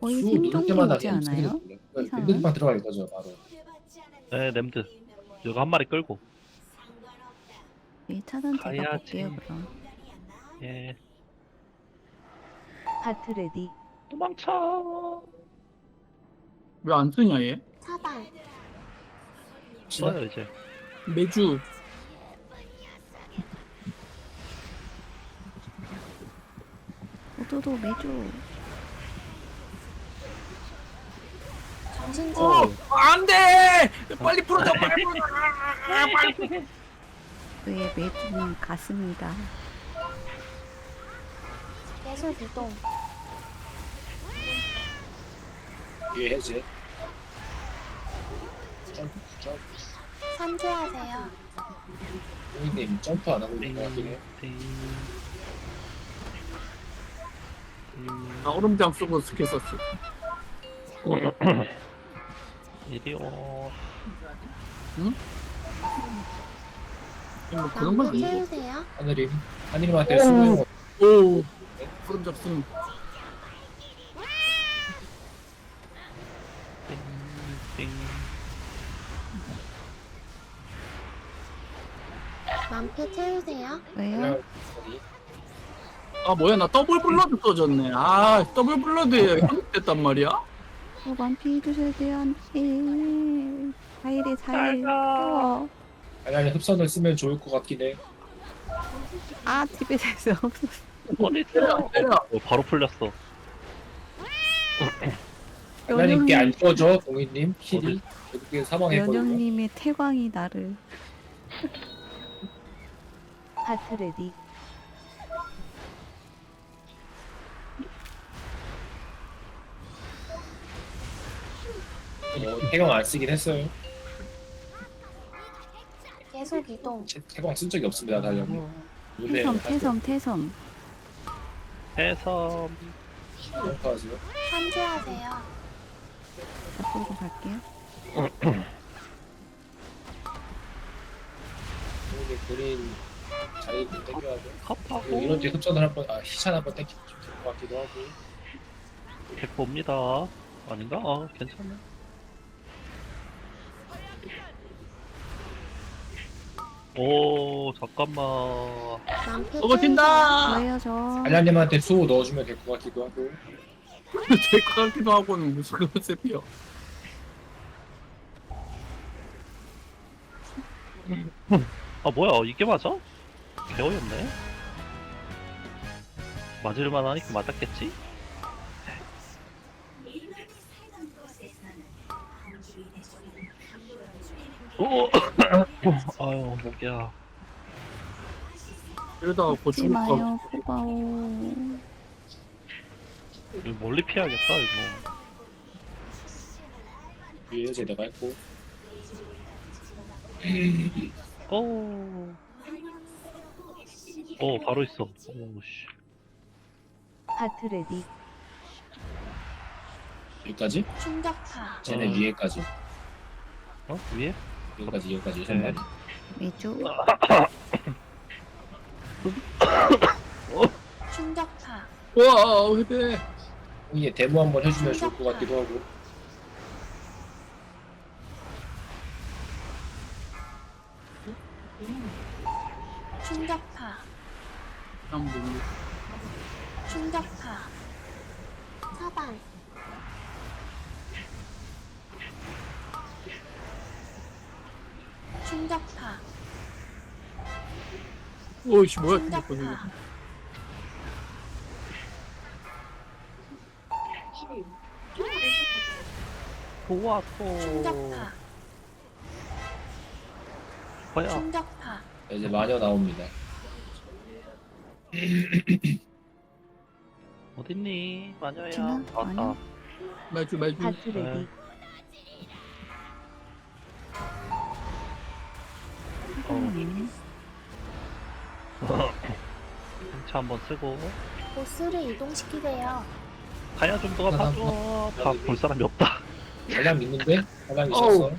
거의 수 생존기 누를 때마다 오지 않아요? 이상하네. 밴드만 들어가 이거죠 바로. 네, 램드. 이거 한 마리 끌고. 이 차단 제가 가야지. 볼게요 그럼. 예. 하트 레디. 도망쳐. 왜 안 쓰냐 얘? 차단 써요 이제. 매주 오도도 매주. 신줄 어 안돼 빨리 풀어줘 빨리 풀어줘 아, 빨리 풀어줘. 그의 매주는 갔습니다. 계속 이동 뒤에 해제. 점프 점프. 산수하세요 호이님 점프 안 하고 있는 것 같긴 해. 나 얼음장 쓰고 스킬 썼어 이리 오. 뭐 그런 건 아니고 채우세요. 하늘임 하늘님한테 수고 오. 쓰는 띵. 만표 채우세요. 왜요? 아 뭐야 나 더블 블러드 써졌네. 아 더블 블러드에 현혹됐단 말이야 어, 만피 해주셔야 돼요 사일. 딸가. 어. 아니 아니 흡선을 쓰면 좋을 것 같긴 해. 아 집에 될수 없어. 어디 때려 있어? 때려 어, 바로 풀렸어. 하나님께 안 떠줘 동희님 힐이 결국에 사망했거든요. 연영님의 태광이 나를. 하트 레디. 어, 태광 안 쓰긴 했어요. 계속 이동 태- 태광 쓴 적이 없습니다 달력이. 요새 태섬 태섬 태섬. 해섬. 점프하세요. 산수하세요 앞으로 갈게요. 동희님 그린 자리 좀 땡겨야 돼. 컵하고. 이런 뒤에 흡선을 한번 아 희찬 한번 땡기면 좋을 것 같기도 하고. 백 봅니다. 아닌가? 어, 괜찮네. 오, 잠깐만. 어 뭐예요 저? 알라님한테 수호 넣어주면 될 것 같기도 하고. 될것 같기도 하고는 무슨 컨셉이야 아, 뭐야, 이게 맞아? 개어였네. 맞을만 하니까 맞았겠지? 아유, 목이야. 이러다가 죽지 고추가 마요 포바오. 이거 멀리 피해야겠다, 이거. 위에 해제 내가 했고. 오. 오, 바로 있어. 오, 씨. 하트 레디. 여기까지? 충격파 쟤네 어. 위에까지. 어? 위에? 여기까지 여기까지 여섯 네. 마리. 매주. 충격파 와 회대 이게 데모 한번 해주면 좋을 것 같기도 하고. 충격파 충격파 차단 충격파 오이씨 뭐야 근데 거기 충격파 좋았어. 충격파 뭐야? 충격파 이제 마녀 나옵니다. 어딨니? 마녀야. 아, 마녀? 아. 매주 매주 하트 레디. 네. 차 한번 쓰고. 보스를 이동시키세요 가야 좀더 봐줘. 다볼 사람이 없다. 알람 있는데? 어우. 있었어.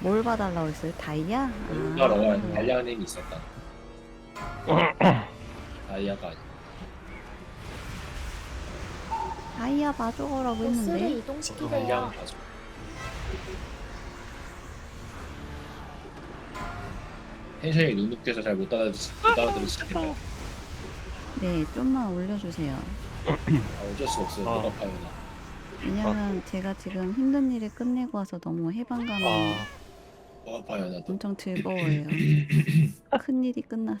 뭘 봐달라고 했어요? 다이아? 뭔가 아, 알람이 있었다. 다이아가. 다이아 마저라고 보스를 했는데 이동시키세요. 가죠. 텐션이 눅눅돼서 잘 못 따라들으시 못 따라들으시겠네요. 네 좀만 올려주세요. 아, 어쩔 수 없어요. 아. 너가 파요. 왜냐면 제가 지금 힘든 일을 끝내고 와서 너무 해방감이 아, 너가 파요 나도. 엄청 즐거워요. 큰 일이 끝났어.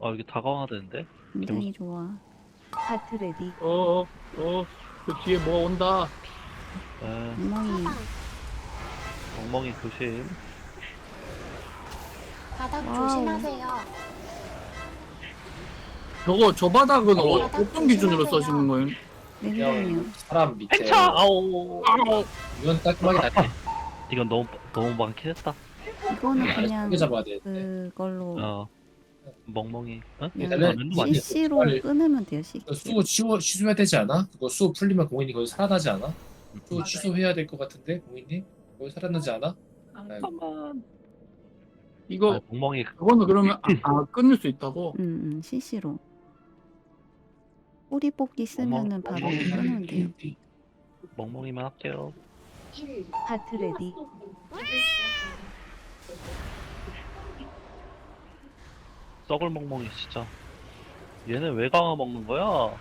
아 여기 다강화되는데? 굉장히 좋아. 하트 레디. 어 어 어, 그 뒤에 뭐 온다 에, 엉망이 엉망이 조심. 바닥 와우. 조심하세요. 저거 저 바닥은 어, 어. 어떤 기준으로 써시는 거예요? 그냥 사람 밑에 팽차! 아오. 아우 이건 깔끔하게 다 이건 너무 너무 많긴 했다. 이거는 그냥 크게 잡아야 돼. 그걸로 어. 멍멍이. 어? 그냥 아니야? CC로 빨리. 끊으면 돼요. CC. 수 취소 취소해야 되지 않아? 그거 수 풀리면 공인이 거기 살아나지 않아? 수 음. 취소해야 될 것 같은데 공인이 거기 살아나지 않아? 잠깐만. 이거 아, 멍멍이 그거는 그러면 아, 아 끊을 수 있다고? 음, 음 CC로. 뿌리 뽑기 쓰면은 바로. 끊으면 돼요. 멍멍이만 할게요. 하트 레디. 썩을 멍멍이 진짜. 얘는 왜 강화 먹는 거야?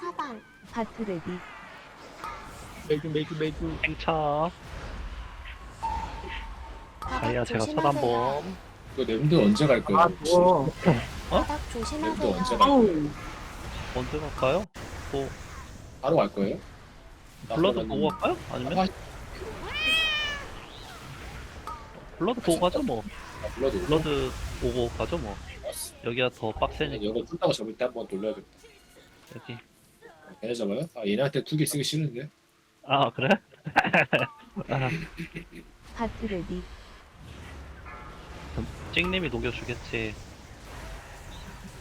사방 하트 레디. 매주 매주 팽차. 바닥 다이아 제가 조심하세요. 차단범. 그 냄드 언제 갈 거야? 아 저거 바닥 또 조심하세요. 언제나- 아우 언제 갈까요? 뭐 바로 갈 거예요? 블러드 보고 갈까요? 아니면 아, 블러드 보고 가죠 뭐. 아, 블러드? 블러드 오고 가죠 뭐. 여기가 더 빡세니까 이거 뚫다고 잡을 때 한번 돌려야겠다. 여기. 얘네 잡아요? 아 얘네한테 두 개 쓰기 싫은데? 아 그래? 아, 하트 레디. 찍님이 녹여주겠지.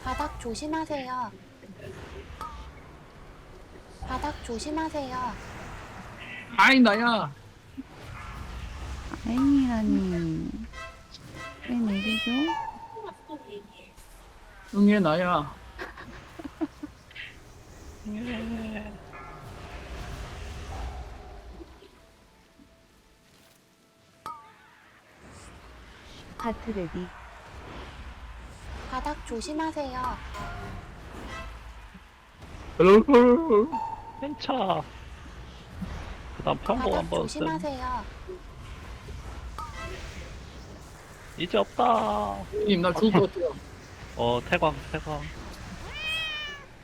바닥 조심하세요. 바닥 조심하세요. 아이 나야 아잉이라니. 웬 얘기죠? 응애 나야 하트 레디. 바닥 조심하세요. 팽차. 그다음 평범 바닥 한번 씀. 조심하세요. 이제 없다. 님, 나 죽을 것 같아요 어 태광 태광.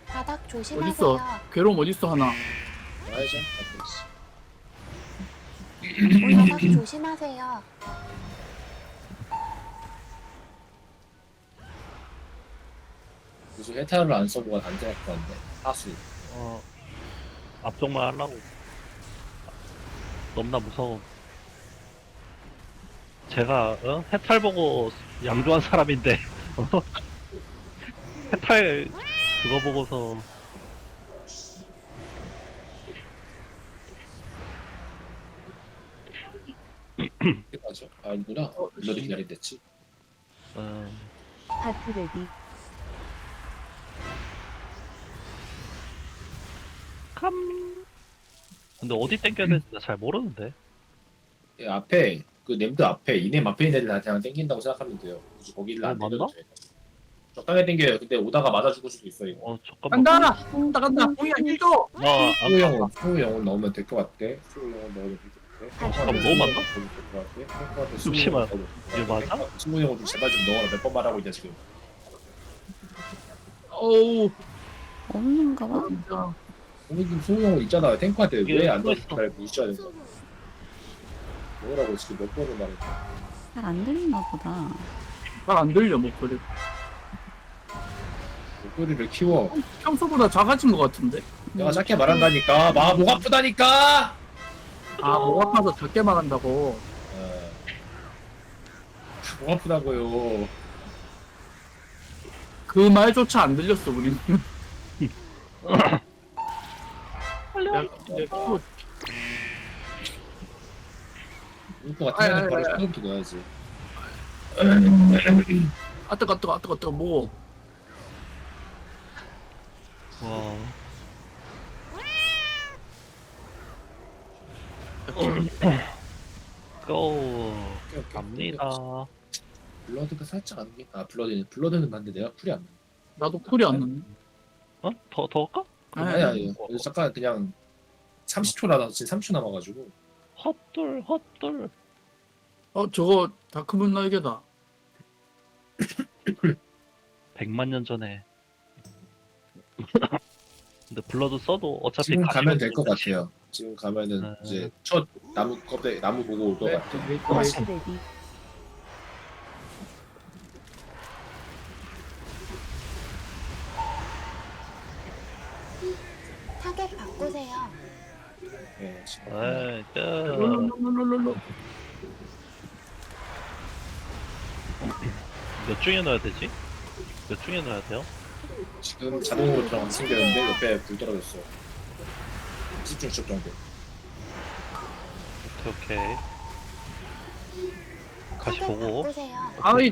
바닥 조심하세요. 괴로움 어딨어 하나. 아, 바닥 조심하세요. 무슨 해탈을 안 써보고 안될 것 같네. 하수. 어 앞쪽만 하려고. 너무나 무서워. 제가 어? 해탈 보고 양조한 사람인데 어? 해탈 그거 보고서 어떻게 가죠? 아 아니구나. 블러드 기다린댔지. 어, 하트 레디. 캄. 근데 어디 땡겨야 되는지 나 잘 모르는데. 예, 앞에 그 냄드 앞에 이네 앞에 있는 애들 그냥 땡긴다고 생각하면 돼요. 굳이 거기를 어, 안 맞나? 땡겨도 돼. 적당히 땡겨요. 근데 오다가 맞아 죽을 수도 있어 이거. 어 잠깐만. 간다 간다 간다 공이야 힐줘 아, 아, 수호 영혼, 수호 영혼 넣으면 될 것 같대. 수호 영혼 넣으면 될 것 같대. 잠깐만, 너무 많나? 잠시만. 이거 맞아? 수호 영혼 좀 제발 좀 넣어라. 몇 번 말하고 있냐 지금. 어우 없는가 봐. 진짜 공익님 영혼 있잖아요. 탱크한테 이게 왜안 숨어 넣어서 잘 무시해야 거야. 뭐라고 지금 몇 번을 말했어. 잘안 들리나 보다. 잘안 들려 목소리 목소리를 키워. 평소보다 작아진 것 같은데 내가 작게 말한다니까. 마, 목 아프다니까! 아 목 아파서 작게 말한다고 어. 목 아프다고요. 그 말조차 안 들렸어 우리 바로 넣어야지. 아 뜨거 뜨거 뜨거 뜨거 뭐 와. 고 오케이, 오케이. 갑니다. 블러드가 살짝 안 돼. 아 블러드는 블러드는 맞는데 내가 풀이 안 나. 나도 쿨이 안 나네 어? 더, 더 할까? 아니, 아니 아니. 어, 아니. 잠깐 그냥 30초 남아 지금 3초 남아가지고. 헛돌, 헛돌. 어 저거 다크문 날개다 100만 년 전에. 근데 블러드 써도 어차피 지금 가면 될 것 같아요. 지금 가면은 아. 이제 첫 나무 껍데기 나무 보고 올것 네, 같아. 네, 하트 네. 레디. 타겟 바꾸세요. 네, 지금. 끝. 롤롤롤롤롤 몇 중에 넣어야 되지? 몇 중에 넣어야 돼요? 지금 자동으로 들어가면 생겼는데 옆에 불 떨어졌어. 10중 10 정도. 오케이, 오케이. 다시 타겟 보고 바꾸세요. 아이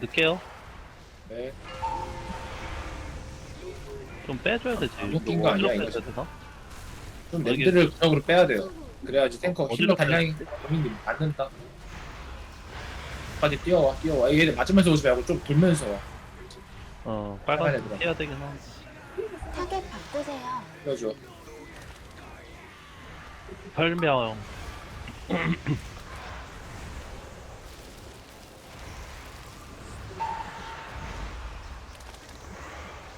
넣을게요. 네. 좀 빼줘야 되지. 안 웃긴 거 아니야, 이거? 좀 랜드를 구역으로 빼야 돼요. 그래야지 탱커 어디로 힐러 단량이 범인님 맞는다. 빨리 뛰어와, 뛰어와. 얘들 맞으면서 오지 말고 좀 돌면서 와. 어, 빨간 빨간 애들아. 해야 되긴 한데. 타겟 바꾸세요. 뛰어줘. 별명.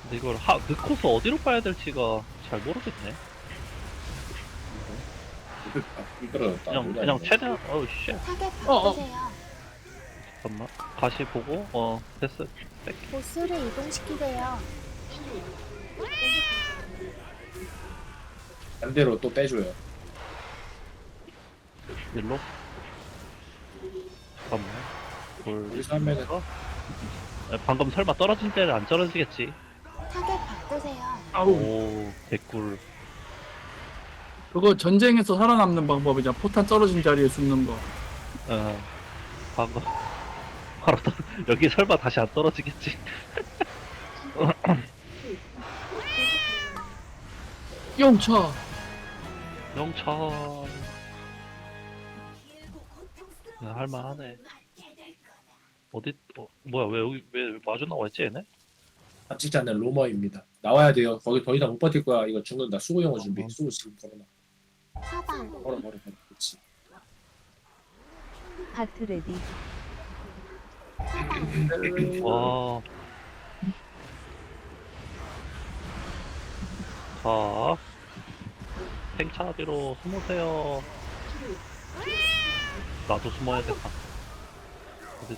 근데 이걸 하, 넣고서 어디로 빠야 될지가 잘 모르겠네. 아, 떨어졌다. 그냥, 그냥. 최대한, 어우, 쉣. 타겟 어, 어. 바꾸세요. 잠깐만. 다시 보고, 어, 됐어. 보스를 이동시키세요. 반대로 또 빼줘요. 일로. 잠깐만. 돌. 여기서 하면은 아, 방금 설마 떨어진 때를 안 떨어지겠지? 타겟 바꾸세요. 아우 오, 개꿀. 그거 전쟁에서 살아남는 방법이잖아 포탄 떨어진 자리에 숨는 거 어, 방금. 바로 떨, 여기 설마 다시 안 떨어지겠지? 영차 영차. 야, 할만하네. 어디, 어, 뭐야, 왜 여기, 왜 마주 나와 있지, 얘네? 합치지 않는 로머입니다. 나와야 돼요. 거기 더 이상 못 버틸 거야. 이거 죽는다. 수고 영어 준비. 어. 수고 지금 걸어놔. 사방. 걸어 걸어 걸어. 그렇지. 하트 레디. 와. 자, 탱차비로 숨으세요. 나도 숨어야겠다. 어디-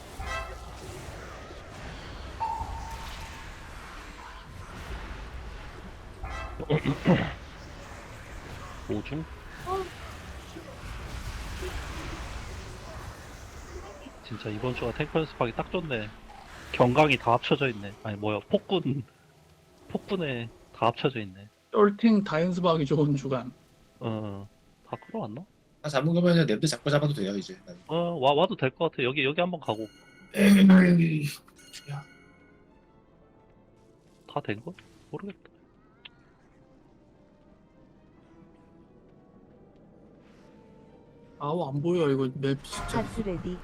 오중? 진짜 이번 주가 탱크 연습하기 딱 좋네. 경강이 다 합쳐져 있네. 아니 뭐야 폭군 폭군에 다 합쳐져 있네. 쫄팅 다 연습하기 좋은 주간 어, 다 끌어왔나? 다 잡은 거면은 랩도 잡고 잡아도 돼요 이제. 어, 와 와도 될 것 같아. 여기 여기 한번 가고 다 된 거? 모르겠다. 아우 안 보여 이거 맵 진짜 레디.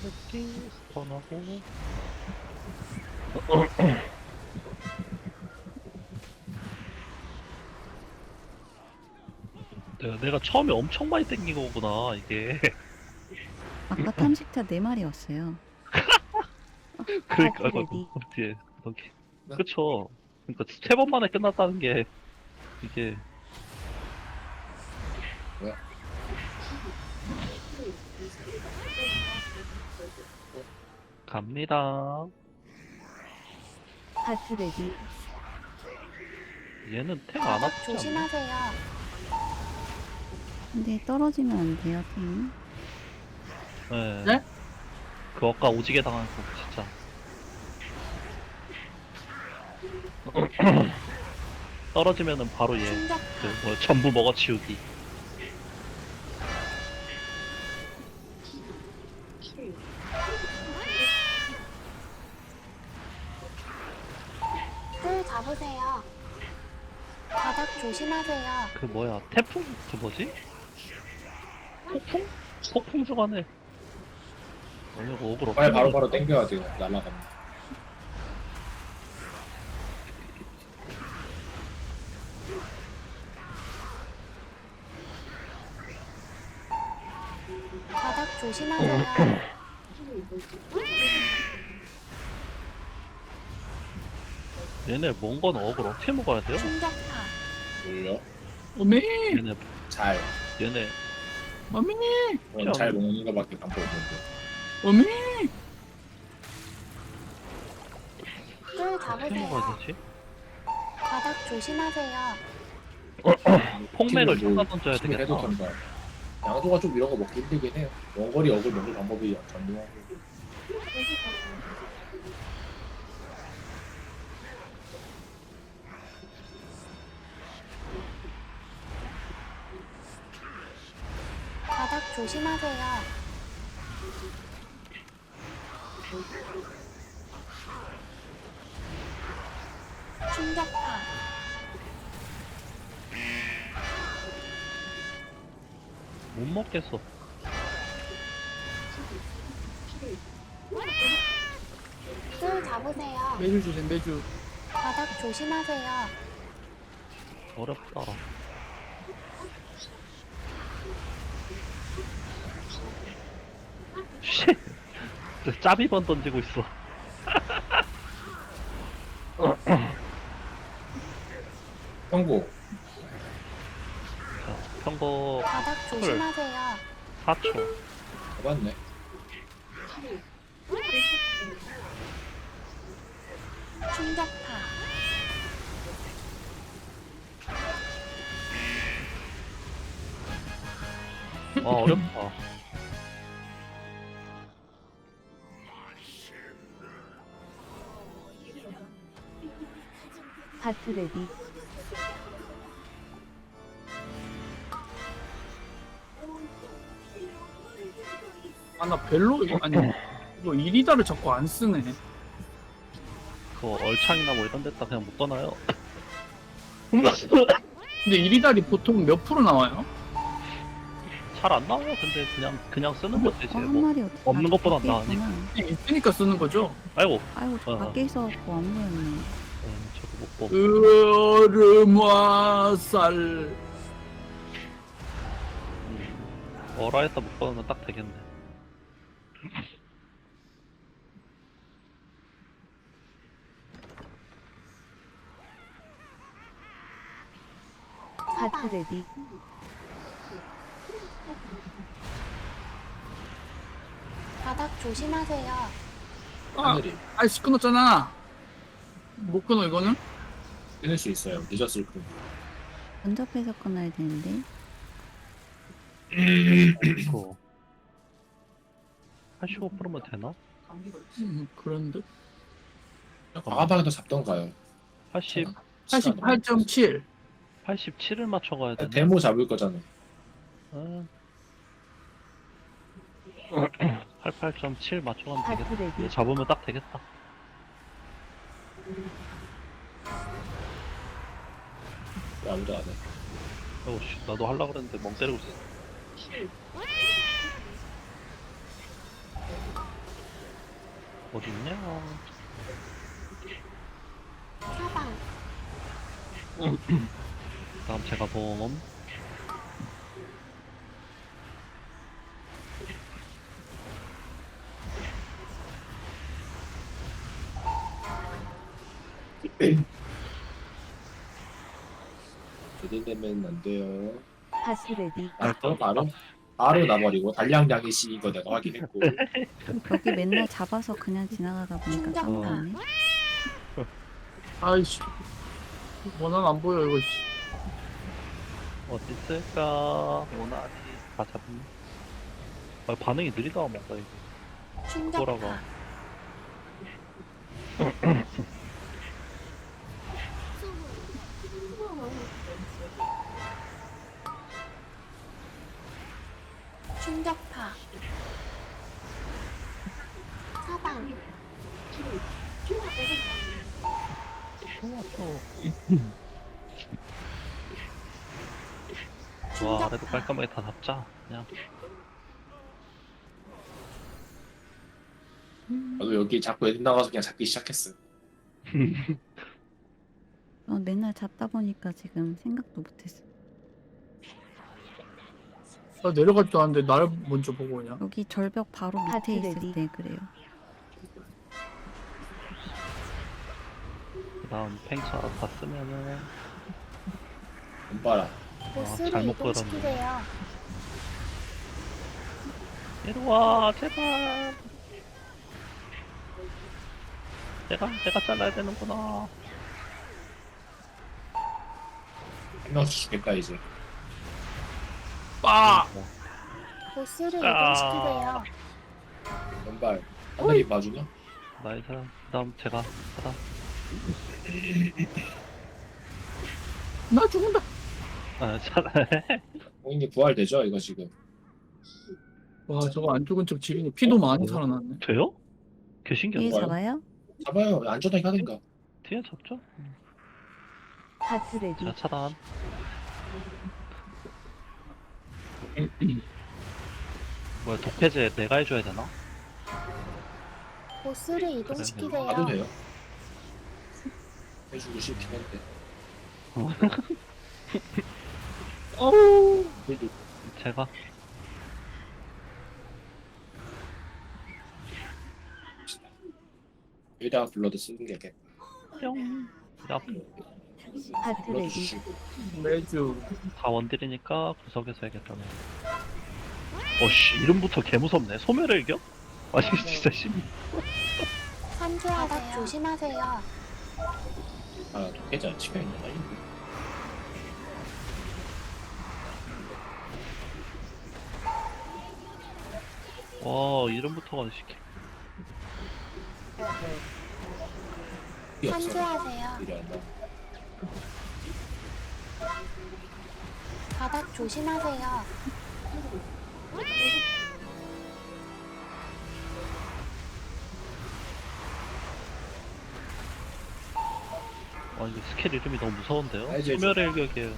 치즈키 스턴하고 내가 내가 처음에 엄청 많이 땡긴 거구나 이게. 아까 탐식자 네 마리였어요. 그러니까 하트 이거 레디. 뒤에 이렇게 네. 그쵸 그러니까 세 번 만에 끝났다는 게 이게 뭐 갑니다 하트 레디. 얘는 탱 안 아프지 않나? 조심하세요. 근데 떨어지면 안 돼요, 팀. 네. 네? 그 아까 오지게 당한 거 진짜 떨어지면은 바로 얘 충격. 그 뭐 전부 먹어치우기 조심하세요. 그 뭐야 태풍 그 뭐지? 폭풍? 폭풍 주간에 아니 이거 억울 빨리 바로 바로 땡겨야 돼요. 날라가면. 바닥 조심하세요. 얘네 먼건 억울 어떻게 먹어야 돼요? 충격파. 몰려. 어메 얘네 잘. 얘네 어메 그건 잘 먹는 거밖에 방법 없는데. 어메 어떻게 먹어야 잡으세요. 되지? 바닥 조심하세요. 폭맥을 팀을 뭐 쏟아 던져야 팀을 되겠다. 양소가 좀 이런 거 먹기 힘들긴 해요. 원거리 억을 먹는 방법이 전무하고. 조심하세요. 충격파. 못 먹겠어. 줄 잡으세요. 매주 주세요 매주 바닥 조심하세요. 어렵다. 씨. 저 짜비번 던지고 있어. 형고. 자, 평거 바닥 조심하세요. 4초. 잡았네. 충격파. 아, 어렵다. 하트 레디. 아 나 벨로 아니 이거 이리다를 자꾸 안 쓰네 그거 얼창이나 뭐 이런 데다 그냥 못 떠나요. 근데 이리달이 보통 몇 프로 나와요? 잘 안 나와요. 근데 그냥 그냥 쓰는 어, 한 뭐. 마리 어떻게 없는 밖에 나으니까. 있구나. 있으니까 쓰는 거죠 아이고, 아이고 저 어. 밖에 있어갖고 안 보였네. 음, 저 얼음화살 음, 어라에다 못 보면 딱 되겠네. 하트 레디. 바닥 조심하세요. 아 하늘이 아이씨 끊었잖아 못 끊어 이거는? 끊을 수 있어요. 늦었을 뿐. 근접해서 끊어야 되는데. 그거 85%면 되나? 음, 그런데 과감하게도 잡던가요. 80, 88.7 87을 맞춰가야 되나? 데모 잡을 거잖아. 아. 88.7 맞춰가면 하트 되겠다. 이거 잡으면 딱 되겠다. 왜 아무도 안 해. 어우 씨, 나도 하려고 그랬는데 멍 때리고 있어. 어딨냐? 사방. 다음 제가 보 험. 기대되면 안 돼요. 하트 레디. 아, 또 바로 바로 나버리고 단량량이 씨인 거 내가 확인했고 여기 맨날 잡아서 그냥 지나가다 보니까. 까먹었네. 아이씨 원한 안 보여 이거 씨. 어디 있을까? 오나리 다 잡네. 아, 반응이 느리다 뭔가 이거. 충격파. 돌아가. 충격파. 사방. 와 아래도 깔끔하게 다 잡자 그냥 나도 여기 자꾸 애들 나가서 그냥 잡기 시작했어. 어, 맨날 잡다 보니까 지금 생각도 못했어. 나 내려가지도 않는데 날 먼저 보고 오냐 여기 절벽 바로 밑에 있을 때 그래요. 그 다음 팽차 다 쓰면은 안 봐라. 보스를 잘못 이동시키세요. 이리와 제발 내가 내가 잘라야 되는구나 한 명씩 죽겠다 이제. 빠 보스를 아. 이동시키세요. 왼발. 하늘이 봐주냐? 나이스 그 다음 제가 하다 나 죽는다 아 잘. 홍인이 부활되죠 이거 지금. 와 저거 안 죽은 척 지린이 피도 많이 살아났네 돼요? 개 위에 신기하다 뭐야? 잡아요? 잡아요. 안전하게 하든가. 뒤에 잡죠 하트 레디. 제가 차단 뭐야 독해제 내가 해줘야 되나? 보스를 가도 이동시키세요. 돼요. 해주고 싶긴 한데. 어우 그래도 제가 여기다가 블러드 쓰는 게 겠다. 뿅 야, 하트. 매주 다 원딜이니까 구석에서 해야겠다네 어씨 이름부터 개 무섭네 소멸을 이겨? 아니 진짜 심 산수하세요. 조심하세요. 아 독해자 치가 있는 거 아닌데. 와 이름부터가 시키 이 없어. 산수하세요. 이래 한다. 바닥 조심하세요. 와 이거 스킬 이름이 너무 무서운데요? 알지. 소멸의 일격이에요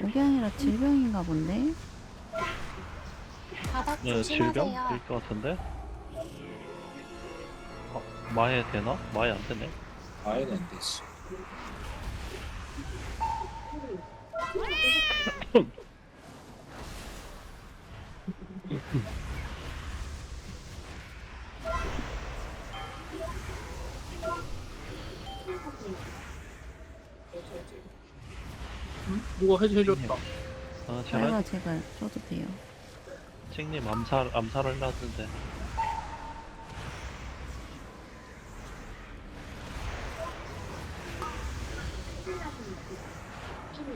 여기 아니라 질병인가 본데? 바닥 네 질병? 조심하세요. 일것 같은데? 어, 마해 되나? 마해 안 되네 아예는 안 되지. 누가 해줘줬다 아 제가 제가 제가 써도 돼요. 찡님 암살 암살을 하던데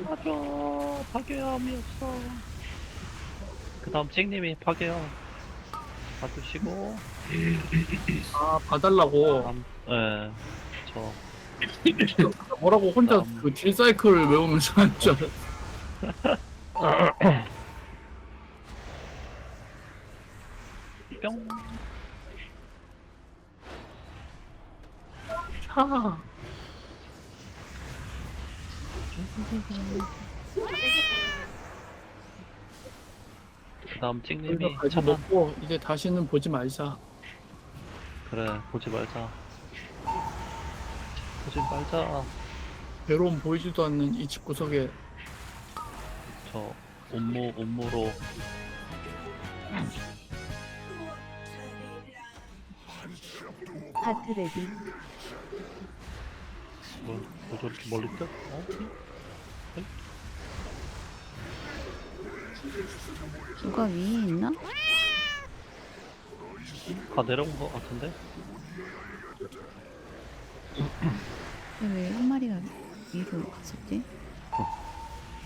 파괴 파괴함이 없어. 그 다음 찡님이 파괴요 봐주시고. 아 봐달라고. 다음 예, 저. 뭐라고 혼자. 그 딜사이클을 외우면서 하는 줄. 알았어 뿅 차 가지 차단 먹고 이제 다시는 보지 말자 그래 보지 말자 보지 말자 괴로움 보이지도 않는 이 집 구석에 저 온무 온무로 하트 레디. 뭐, 뭐 저렇게 멀리 떠? 어? 누가 위에 있나? 다 내려온 것 같은데? 왜 한 마리가 위로 갔었지?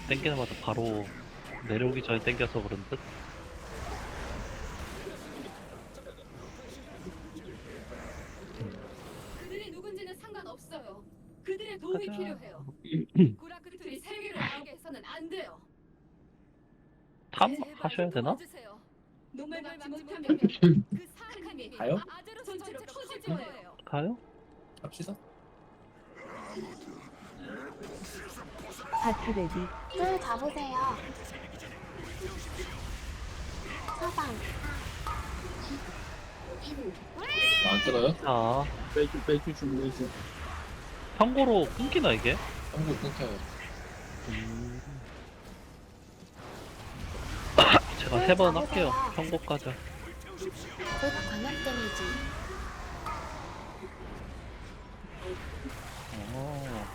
땡기자마자 바로 내려오기 전에 땡겨서 그런 듯? 그들이 누군지는 상관없어요. 그들의 도움이 가자. 필요해요. 구라크들이 세계로 나오게 해서는 안 돼요. 탐 하셔야 되나? 도와주세요. 놈을 막지 못하면 그 사악함이 가요? 전체로 거예요. 가요? 갑시다. 하트 레디. 줄 잡으세요. 사방. 안 끊어요? 자, 매주 매주 중 매주. 평고로 끊기나 이게? 한국 끊겨요. 음. 제가 세번 할게요. 평고까지. 곧 광역 데미지. 어.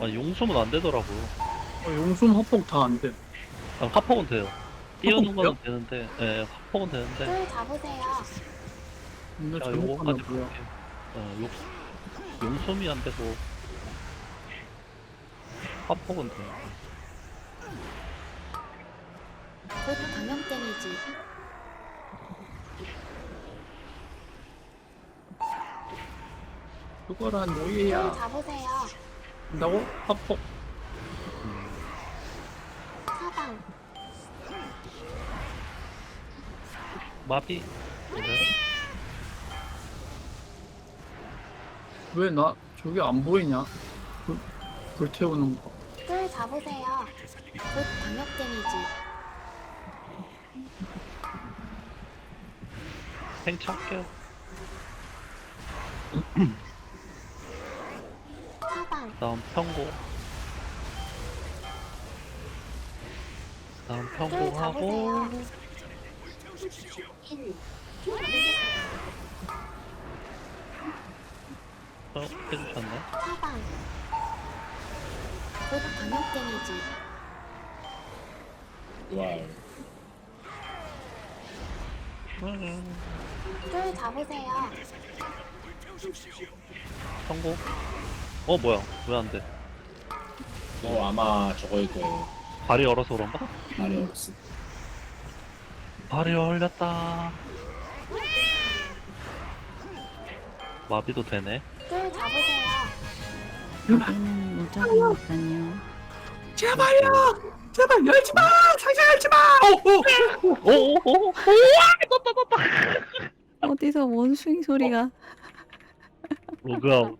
아, 용숨은 안 되더라고. 어, 용숨 합폭 다 안 돼. 아, 화폭은 돼요. 띄우는 돼요? 거는 되는데, 예, 화폭은 되는데. 줄 잡으세요. 근데 자, 잘못 요거까지 뭐야. 볼게요. 어, 용, 용숨이 안 되고. 화폭은 돼요. 곧 광역 데미지. 그거란 줄 노예야. 잡으세요. 한다고? 합폭. 사방. 마비. 네. 왜나 저기 안 보이냐? 불, 불 태우는 거. 줄 잡으세요. 곧 광역 데미지. 행차할게요. 다음 평고. 다음 줄 평고하고. 잡으세요. 어, 해주셨네. 곧 데미지. 와우. 음, 줄 잡으세요. 평고. 어, 뭐야. 왜 안 돼? 어 아마 저거일 거예요. 발이 얼어서 그런가? 말이 없어. 발이 얼렸다. 마비도 되네. 줄 잡으세요. 제발요! 제발 열지 마! 상상 열지 마! 어, 어. 오오오! 어디서 원숭이 소리가. 로그아웃.